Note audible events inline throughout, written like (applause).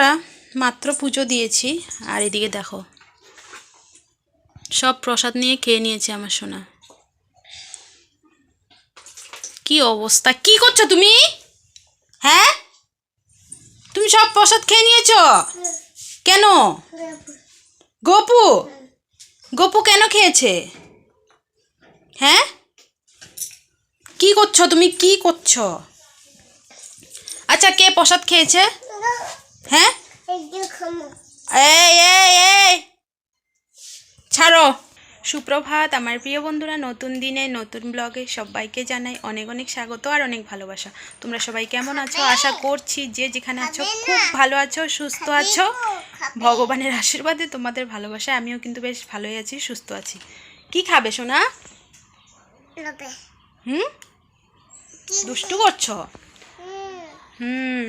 বন্ধুরা মাত্র পুজো দিয়েছি। আর এদিকে দেখো। সব প্রসাদ নিয়ে খেয়ে নিয়েছে আমার সোনা। কি অবস্থা? কি করছ তুমি? হ্যাঁ? তুমি সব প্রসাদ খেয়ে নিয়েছো? কেন? গপু? গপু কেন খেয়েছে? হ্যাঁ? কি করছ তুমি? কি করছ? আচ্ছা কে প্রসাদ খেয়েছে? হ্যাঁ? এই এই এই ছাড়ো। সুপ্রভাত আমার প্রিয় বন্ধুরা নতুন দিনে নতুন ব্লগে সবাইকে জানাই অনেক অনেক স্বাগত আর অনেক ভালোবাসা। তোমরা সবাই কেমন আছো? আশা করছি যে যেখানে আছো খুব ভালো আছো সুস্থ আছো। ভগবানের আশীর্বাদে তোমাদের ভালোবাসা আমিও কিন্তু বেশ ভালোই আছি সুস্থ আছি। কি খাবে সোনা? হুম? দুষ্টু করছ? হুম।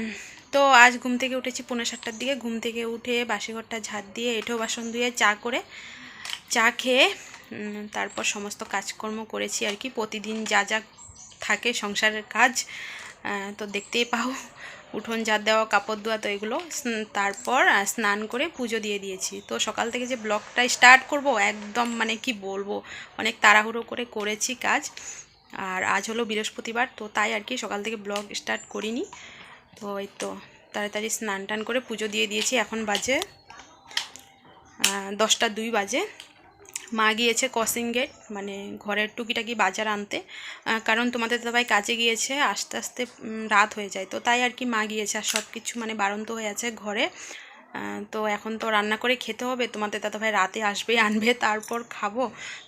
তো আজ ঘুম থেকে উঠেছি পৌনে সাতটার দিকে। ঘুম থেকে উঠে বাসি ঘরটা ঝাড় দিয়ে এঁঠো বাসন ধুয়ে চা করে চা খেয়ে তারপর সমস্ত কাজকর্ম করেছি আর কি। প্রতিদিন যা যা থাকে সংসারের কাজ তো দেখতেই পাও, উঠোন ঝাড় দেওয়া, কাপড় ধোয়া, তো এগুলো। তারপর স্নান করে পুজো দিয়ে দিয়েছি। তো সকাল থেকে যে ব্লগটা স্টার্ট করব, একদম মানে কি বলব, অনেক তাড়াহুড়ো করে করেছি কাজ। আর আজ হলো বৃহস্পতিবার, তো তাই আর কি সকাল থেকে ব্লগ স্টার্ট করিনি। তো এই তো, তাড়াতাড়ি স্নান টান করে পুজো দিয়ে দিয়েছি, এখন বাজে দশটা দুই বাজে। মা গিয়েছে ক্রসিং গেট মানে ঘরের টুকিটাকি বাজার আনতে কারণ তোমাদের দাদাভাই কাজে গিয়েছে, আস্তে আস্তে রাত হয়ে যায়। তো তাই আর কি মা গিয়েছে, আর সব কিছু মানে বারন্ত হয়ে আছে ঘরে। তো এখন তো রান্না করে খেতে হবে, তোমাদের দাদাভাই রাতে আসবে, আনবে, তারপর খাব।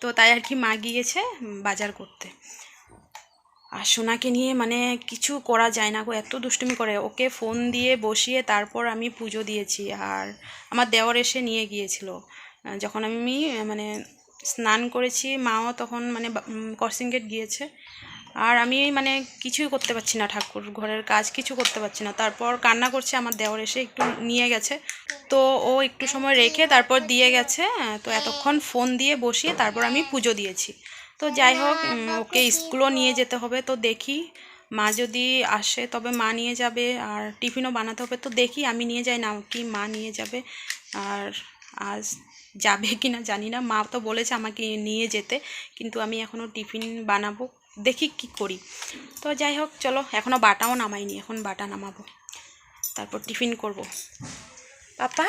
তো তাই আর কি মা গিয়েছে বাজার করতে। আর সোনাকে নিয়ে মানে কিছু করা যায় না গো, এত দুষ্টুমি করে। ওকে ফোন দিয়ে বসিয়ে তারপর আমি পুজো দিয়েছি আর আমার দেওয়ার এসে নিয়ে গিয়েছিল। যখন আমি মানে স্নান করেছি, মাও তখন মানে ক্রসিং গেট গিয়েছে। আর আমি মানে কিছুই করতে পারছি না ঠাকুর, ঘরের কাজ কিছু করতে পারছি না। তারপর কান্না করছে, আমার দেওয়ার এসে একটু নিয়ে গেছে। তো ও একটু সময় রেখে তারপর দিয়ে গেছে তো এতক্ষণ ফোন দিয়ে বসিয়ে তারপর আমি পুজো দিয়েছি। তো যাই হোক ওকে স্কুলও নিয়ে যেতে হবে তো দেখি। মা যদি আসে তবে মা নিয়ে যাবে আর টিফিনও বানাতে হবে তো দেখি আমি নিয়ে যাই না কি মা নিয়ে যাবে আর আজ যাবে (laughs) কি না জানি না। মা তো বলেছে আমাকে নিয়ে যেতে কিন্তু আমি এখনও টিফিন বানাবো দেখি কি করি। তো যাই হোক চলো এখনও বাটাও নামাইনি এখন বাটা নামাবো। তারপর টিফিন করব। পাপা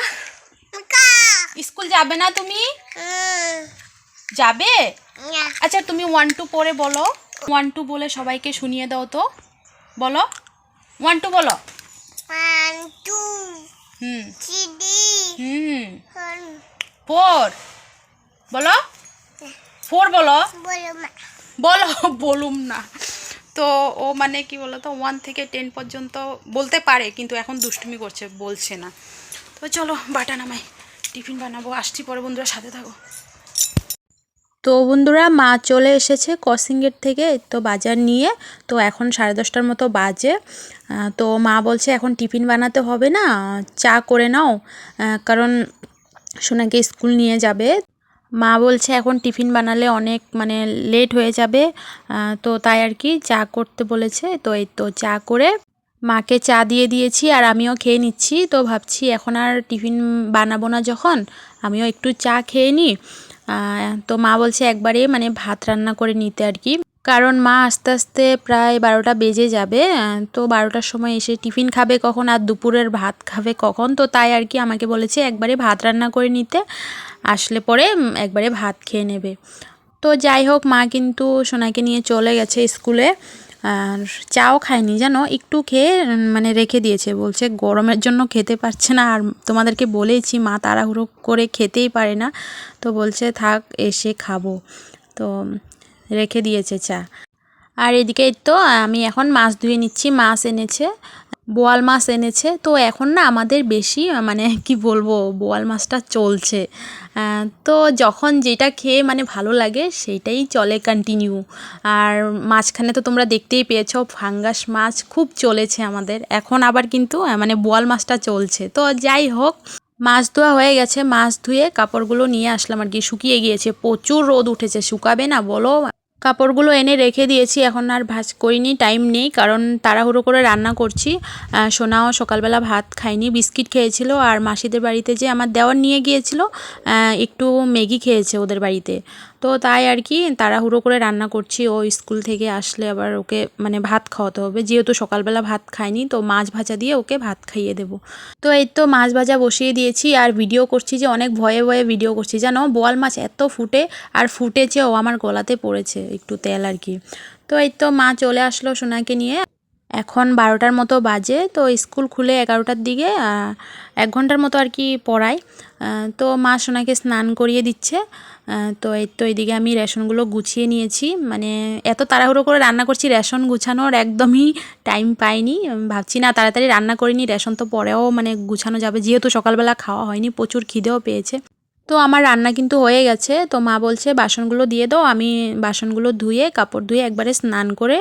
স্কুল যাবে না তুমি? যাবে? আচ্ছা তুমি ওয়ান টু পরে বলো। ওয়ান টু বলে সবাইকে শুনিয়ে দাও তো। বলো। ওয়ান টু বলো। One, two, হুম। ফোর বলো। ফোর বলো। বলো (laughs) বলুম না। তো ও মানে কি বলো তো ওয়ান থেকে টেন পর্যন্ত বলতে পারে কিন্তু এখন দুষ্টুমি করছে বলছে না। তো চলো বাটা নামাই। টিফিন বানাবো আসছি পরে বন্ধুরা সাথে থাকো। তো বন্ধুরা মা চলে এসেছে ক্রসিং গেট থেকে তো বাজার নিয়ে, তো এখন সাড়ে দশটার মতো বাজে। তো মা বলছে এখন টিফিন বানাতে হবে না, চা করে নাও কারণ সোনাকে স্কুল নিয়ে যাবে। মা বলছে এখন টিফিন বানালে অনেক মানে লেট হয়ে যাবে তো তাই আর কি চা করতে বলেছে। তো এই তো চা করে মাকে চা দিয়ে দিয়েছি আর আমিও খেয়ে নিচ্ছি। তো ভাবছি এখন আর টিফিন বানাবো না যখন, আমিও একটু চা খেয়ে নিই। তো মা বলছে একবারে মানে ভাত রান্না করে নিতে আর কি। কারণ মা আস্তে আস্তে প্রায় বারোটা বেজে যাবে, তো বারোটার সময় এসে টিফিন খাবে কখন আর দুপুরের ভাত খাবে কখন? তো তাই আর কি আমাকে বলেছে একবারে ভাত রান্না করে নিতে, আসলে পরে একবারে ভাত খেয়ে নেবে। তো যাই হোক, মা কিন্তু সোনাকে নিয়ে চলে গেছে স্কুলে। আর চাও খায়নি, জানো? একটু খেয়ে মানে রেখে দিয়েছে। বলছে, গরমের জন্য খেতে পারছে না। আর তোমাদেরকে বলেছি মা তাড়াহুড়ো করে খেতেই পারে না। তো বলছে, থাক, এসে খাব। তো রেখে দিয়েছে চা। আর এদিকে তো, আমি এখন মাছ ধুয়ে নিচ্ছি, মাছ এনেছে। বোয়াল মাছ এনেছে। তো এখন না আমাদের বেশি মানে কি বলব, বোয়াল মাছটা চলছে। তো যখন যেটা খেয়ে মানে ভালো লাগে সেইটাই চলে কন্টিনিউ আর মাঝখানে তো তোমরা দেখতেই পেয়েছ, ফাঙ্গাস মাছ খুব চলেছে আমাদের। এখন আবার কিন্তু মানে বোয়াল মাছটা চলছে। তো যাই হোক, মাছ ধোয়া হয়ে গেছে। মাছ ধুয়ে কাপড়গুলো নিয়ে আসলাম আর কি। শুকিয়ে গিয়েছে। প্রচুর রোদ উঠেছে। শুকাবে না বলো? কাপড়গুলো এনে রেখে দিয়েছি, এখন আর ভাজ করিনি টাইম নেই, কারণ তাড়াহুড়ো করে রান্না করছি। সোনাও সকালবেলা ভাত খায়নি, বিস্কিট খেয়েছিল, আর মাসিদের বাড়িতে যে আমার দেওয়ার নিয়ে গিয়েছিল একটু ম্যাগি খেয়েছে ওদের বাড়িতে। তো তাই আর কি তাড়াহুড়ো করে রান্না করছি। ও স্কুল থেকে আসলে আবার ওকে মানে ভাত খাওয়াতে হবে। যেহেতু সকালবেলা ভাত খায়নি, তো মাছ ভাজা দিয়ে ওকে ভাত খাইয়ে দেবো। তো এই তো মাছ ভাজা বসিয়ে দিয়েছি আর ভিডিও করছি যে অনেক ভয়ে ভয়ে ভিডিও করছি। জানো, বোয়াল মাছ এত ফুটে আর ফুটেছে ও আমার গলাতে পড়েছে, একটু তেল আর কি। তো এই তো মা চলে আসলো সোনাকে নিয়ে। এখন বারোটার মতো বাজে তো স্কুল খুলে এগারোটার দিকে এক ঘণ্টার মতো আর কি আহ, তো মা সোনাকে স্নান করিয়ে দিচ্ছে। তো এই তো এইদিকে আমি রেশনগুলো গুছিয়ে নিয়েছি। মানে এত তাড়াহুড়ো করে রান্না করছি রেশন গুছানোর একদমই টাইম পাইনি। ভাবছি না তাড়াতাড়ি রান্না করিনি রেশন তো পরেও মানে গুছানো যাবে। যেহেতু সকালবেলা খাওয়া হয়নি প্রচুর খিদেও পেয়েছে। তো আমার রান্না কিন্তু হয়ে গেছে। তো মা বলছে বাসনগুলো দিয়ে দাও। আমি বাসনগুলো ধুয়ে কাপড় ধুয়ে একবারে স্নান করে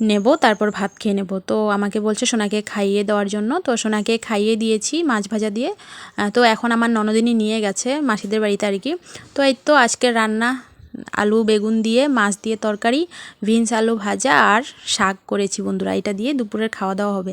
নেব, তারপর ভাত খেয়ে নেব। তো আমাকে বলছে সোনাকে খাইয়ে দেওয়ার জন্য। তো সোনাকে খাইয়ে দিয়েছি মাছ ভাজা দিয়ে। তো এখন আমার ননদিনী নিয়ে গেছে মাসিদের বাড়িতে আর কি। তো এই তো আজকের রান্না, আলু, বেগুন দিয়ে, মাছ দিয়ে তরকারি, বিনস, আলু ভাজা আর শাক করেছি বন্ধুরা। এটা দিয়ে দুপুরের খাওয়া দাওয়া হবে।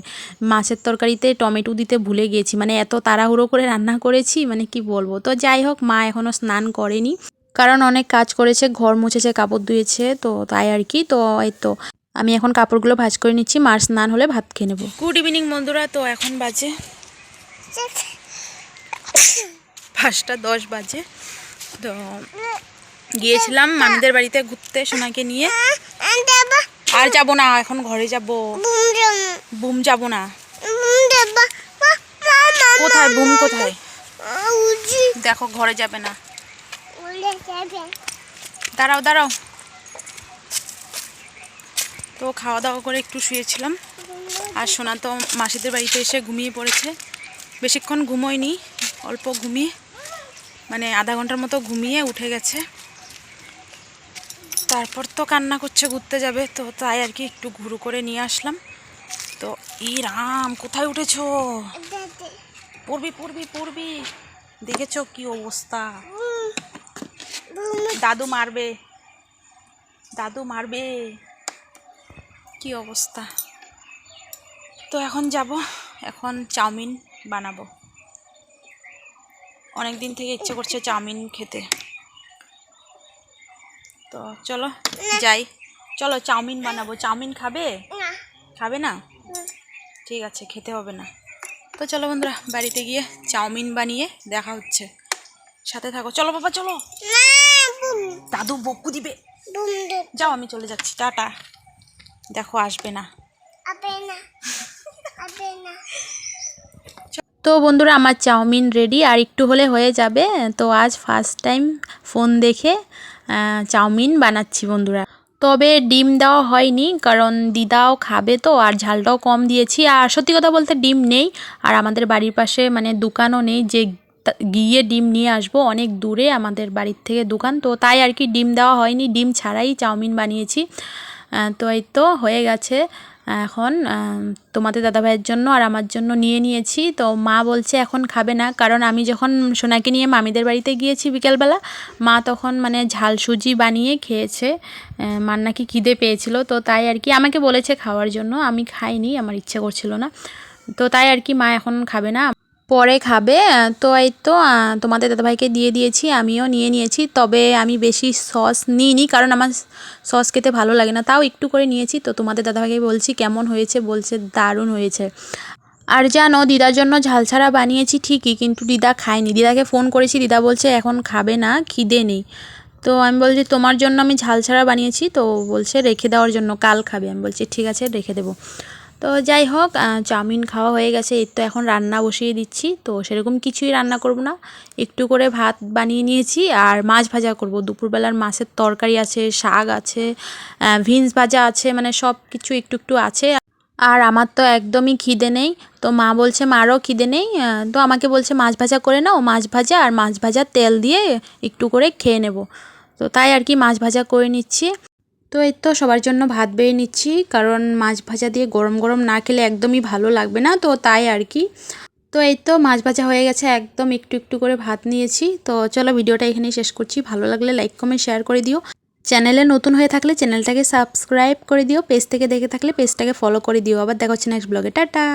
মাছের তরকারিতে টমেটো দিতে ভুলে গিয়েছি। মানে এত তাড়াহুড়ো করে রান্না করেছি মানে কি বলব। তো যাই হোক, মা এখনও স্নান করেনি। কারণ অনেক কাজ করেছে, ঘর মুছেছে, কাপড় ধুয়েছে, তো তাই আর কি। তো এই তো আমি এখন কাপড়গুলো ভাজ করে নিচ্ছি মার স্নান হলে ভাত খেয়ে নেব। গুড ইভিনিং বন্ধুরা, তো এখন বাজে? পাঁচটা দশ বাজে। তো গিয়েছিলাম মামিদের বাড়িতে ঘুরতে সোনাকে নিয়ে। আর যাব না, এখন ঘরে যাব। বুম যাব না। কোথায়, বুম কোথায়? দেখো, ঘরে যাবে না। দাঁড়াও দাঁড়াও। তো খাওয়া দাওয়া করে একটু শুয়েছিলাম। আর সোনা তো মাসিদের বাড়িতে এসে ঘুমিয়ে পড়েছে। বেশিক্ষণ ঘুমোয়নি, অল্প ঘুমিয়ে মানে আধা ঘণ্টার মতো ঘুমিয়ে উঠে গেছে। তারপর তো কান্না করছে, ঘুরতে যাবে, তো তাই আর কি একটু ঘুরু করে নিয়ে আসলাম। তো ই রাম কোথায় উঠেছো? পড়বি পড়বি পড়বি। দেখেছ কি অবস্থা? দাদু মারবে দাদু মারবে। কি অবস্থা? তো এখন যাব এখন চাউমিন বানাবো। অনেক দিন থেকে ইচ্ছে করছে চাউমিন খেতে। তো চলো যাই। চলো চাউমিন বানাবো। চাউমিন খাবে? খাবে না? ঠিক আছে খেতে হবে না। তো চলো বন্ধুরা বাড়িতে গিয়ে চাউমিন বানিয়ে দেখা হচ্ছে। সাথে থাকো। চলো বাবা চলো। দাদু বকু দিবে। যাও আমি চলে যাচ্ছি। টাটা। দেখো আসবে না। তো বন্ধুরা আমার চাউমিন রেডি আর একটু হলে হয়ে যাবে। তো আজ ফার্স্ট টাইম ফোন দেখে চাউমিন বানাচ্ছি বন্ধুরা। তবে ডিম দেওয়া হয়নি কারণ দিদাও খাবে তো আর ঝালটাও কম দিয়েছি। আর সত্যি কথা বলতে ডিম নেই আর আমাদের বাড়ির পাশে মানে দোকানও নেই যে গিয়ে ডিম নিয়ে আসব অনেক দূরে আমাদের বাড়ির থেকে দোকান। তো তাই আর কি ডিম দেওয়া হয়নি ডিম ছাড়াই চাউমিন বানিয়েছি। তো এই তো হয়ে গেছে। এখন তোমাদের দাদাভাইয়ের জন্য আর আমার জন্য নিয়ে নিয়েছি। তো মা বলছে এখন খাবে না, কারণ আমি যখন সোনাকে নিয়ে মামিদের বাড়িতে গিয়েছি বিকেলবেলা, মা তখন মানে ঝাল সুজি বানিয়ে খেয়েছে। মার নাকি খিদে পেয়েছিল, তো তাই আর কি আমাকে বলেছে খাওয়ার জন্য। আমি খাইনি, আমার ইচ্ছে করছিল না। তো তাই আর কি মা এখন খাবে না। পরে খাবে, তো এই তো তোমাদের দাদাভাইকে দিয়ে দিয়েছি, আমিও নিয়ে নিয়েছি, তবে আমি বেশি সস নিইনি কারণ আমার সস খেতে ভালো লাগে না, তাও একটু করে নিয়েছি, তো তোমাদের দাদাভাইকে বলছি কেমন হয়েছে, বলছে দারুণ হয়েছে। আর জানো, দিদার জন্য ঝাল ছাড়া বানিয়েছি ঠিকই, কিন্তু দিদা খায়নি, দিদাকে ফোন করেছি, দিদা বলছে এখন খাবে না, খিদে নেই। তো আমি বলছি তোমার জন্য আমি ঝাল ছাড়া বানিয়েছি, তো বলছে রেখে দেওয়ার জন্য, কাল খাবে, আমি বলছি ঠিক আছে, রেখে দেবো। তো যাই হোক চাউমিন খাওয়া হয়ে গেছে। এর তো এখন রান্না বসিয়ে দিচ্ছি। তো সেরকম কিছুই রান্না করব না। একটু করে ভাত বানিয়ে নিয়েছি। আর মাছ ভাজা করব। দুপুরবেলার মাছের তরকারি আছে, শাক আছে ভিন্স ভাজা আছে মানে সব কিছু একটু একটু আছে। আর আমার তো একদমই খিদে নেই। তো মা বলছে মারও খিদে নেই? তো আমাকে বলছে, মাছ ভাজা করে নাও, মাছ ভাজা আর মাছ ভাজা তেল দিয়ে একটু করে খেয়ে নেব। তো তাই আর কি মাছ ভাজা করে নিচ্ছি। তো এই তো সবার জন্য ভাত বেড়ে নিচ্ছি, কারণ মাছ ভাজা দিয়ে গরম গরম না খেলে একদমই ভালো লাগবে না, তো তাই আর কি। তো এই তো মাছ ভাজা হয়ে গেছে, একদম একটু একটু করে ভাত নিয়েছি। তো চলো ভিডিওটা এখানেই শেষ করছি, ভালো লাগলে লাইক কমেন্ট শেয়ার করে দিও। চ্যানেলে নতুন হয়ে থাকলে চ্যানেলটাকে সাবস্ক্রাইব করে দিও, পেজ থেকে দেখে থাকলে পেজটাকে ফলো করে দিও। আবার দেখা হচ্ছে নেক্সট ব্লগে টাটা!